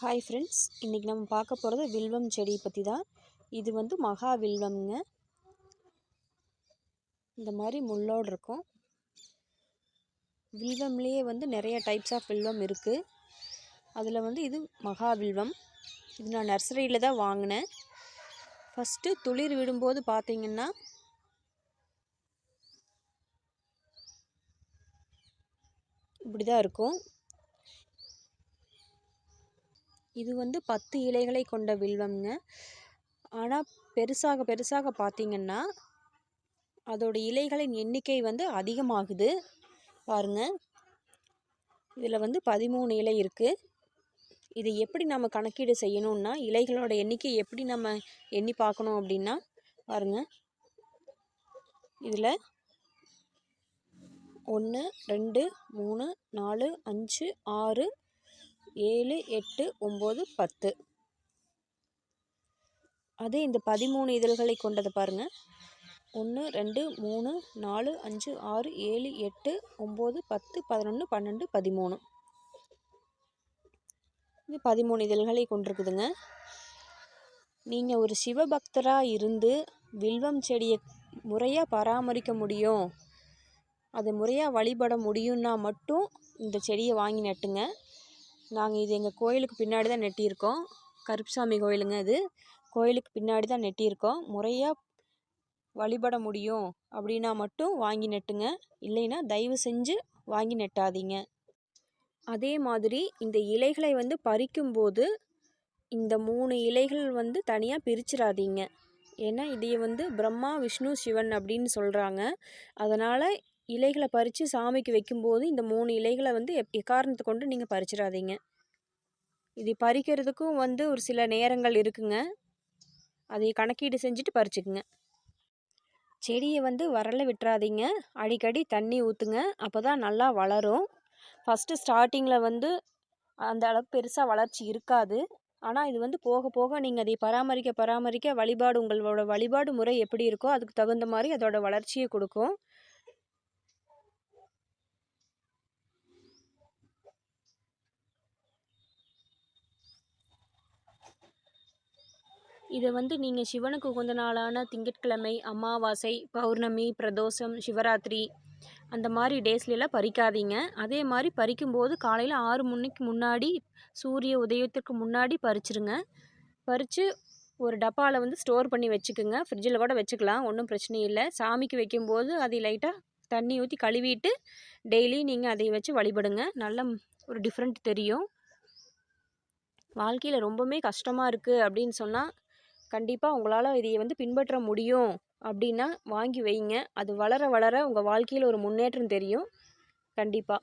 Hi friends இன்றைக்கி நம்ம பார்க்க போகிறது வில்வம் செடி பற்றி தான் இது வந்து மகா வில்வம்ங்க. இந்த மாதிரி முள்ளோடு இருக்கும். வில்வம்லேயே வந்து நிறைய டைப்ஸ் ஆஃப் வில்வம் இருக்குது அதில் வந்து இது மகா வில்வம். இது நான் நர்சரியில் தான் வாங்கினேன். ஃபஸ்ட்டு துளிர் விடும்போது பார்த்தீங்கன்னா இப்படி தான் இருக்கும். இது வந்து பத்து இலைகளை கொண்ட வில்வம்ங்க. ஆனால் பெருசாக பெருசாக பார்த்தீங்கன்னா அதோட இலைகளின் எண்ணிக்கை வந்து அதிகமாகுது. பாருங்க. இதில் வந்து பதிமூணு இலை இருக்குது இதை எப்படி நம்ம கணக்கீடு செய்யணும்னா இலைகளோட எண்ணிக்கை எப்படி நம்ம எண்ணி பார்க்கணும் அப்படின்னா பாருங்க. இதில் ஒன்று ரெண்டு மூணு நாலு அஞ்சு ஆறு ஏழு எட்டு ஒம்பது பத்து. அதே இந்த பதிமூணு இதழ்களை கொண்டதை பாருங்கள் ஒன்று ரெண்டு மூணு நாலு அஞ்சு ஆறு ஏழு எட்டு ஒம்பது பத்து பதினொன்று பன்னெண்டு பதிமூணு. இது பதிமூணு இதழ்களை கொண்டிருக்குதுங்க. நீங்கள் ஒரு சிவபக்தராக இருந்து வில்வம் செடியை முறையாக பராமரிக்க முடியும். அதை முறையாக வழிபட முடியும்னா மட்டும் இந்த செடியை வாங்கி நட்டுங்க. நாங்கள் இது எங்கள் கோயிலுக்கு பின்னாடி தான் நெட்டியிருக்கோம். கருப்புசாமி கோயிலுங்க இது கோயிலுக்கு பின்னாடி தான் நெட்டியிருக்கோம். முறையாக வழிபட முடியும் அப்படின்னா மட்டும் வாங்கி நட்டுங்க. இல்லைன்னா தயவு செஞ்சு வாங்கி நெட்டாதீங்க. அதே மாதிரி இந்த இலைகளை வந்து பறிக்கும்போது இந்த மூணு இலைகள் வந்து தனியாக பிரிச்சிடாதீங்க. ஏன்னா இதையே வந்து பிரம்மா விஷ்ணு சிவன் அப்படின்னு சொல்கிறாங்க அதனால் இலைகளை பறித்து சாமிக்கு வைக்கும்போது இந்த மூணு இலைகளை வந்து எப் எக்காரணத்தை கொண்டு நீங்கள் பறிச்சிடாதீங்க. இது பறிக்கிறதுக்கும் வந்து ஒரு சில நேரங்கள் இருக்குங்க. அதை கணக்கீடு செஞ்சுட்டு பறிச்சுக்குங்க. செடியை வந்து வரல விட்டுறாதீங்க. அடிக்கடி தண்ணி ஊற்றுங்க அப்போ தான் நல்லா வளரும். ஃபஸ்ட்டு ஸ்டார்டிங்கில் வந்து அந்த அளவுக்கு பெருசாக வளர்ச்சி இருக்காது. ஆனால் இது வந்து போக போக நீங்கள் அதை பராமரிக்க பராமரிக்க வழிபாடு உங்களோட வழிபாடு முறை எப்படி இருக்கோ அதுக்கு தகுந்த மாதிரி அதோட வளர்ச்சியை கொடுக்கும். இதை வந்து நீங்கள் சிவனுக்கு உகந்த நாளான திங்கட்கிழமை அமாவாசை பௌர்ணமி பிரதோஷம் சிவராத்திரி அந்த மாதிரி டேஸ்லலாம் பறிக்காதீங்க. அதே மாதிரி பறிக்கும்போது காலையில் ஆறு மணிக்கு முன்னாடி சூரிய உதயத்திற்கு முன்னாடி பறிச்சிருங்க. பறித்து ஒரு டப்பாவில் வந்து ஸ்டோர் பண்ணி வச்சுக்கோங்க. ஃப்ரிட்ஜில் கூட வச்சுக்கலாம் ஒன்றும் பிரச்சனை இல்லை. சாமிக்கு வைக்கும்போது அதை லைட்டாக தண்ணி ஊற்றி கழுவிட்டு டெய்லி நீங்கள் அதை வச்சு வழிபடுங்க. நல்ல ஒரு டிஃப்ரெண்ட் தெரியும். வாழ்க்கையில் ரொம்பவுமே கஷ்டமாக இருக்குது அப்படின்னு சொன்னால் கண்டிப்பாக உங்களால் இதை வந்து பின்பற்ற முடியும் அப்படின்னா வாங்கி வைங்க. அது வளர வளர உங்கள் வாழ்க்கையில் ஒரு முன்னேற்றம் தெரியும். கண்டிப்பாக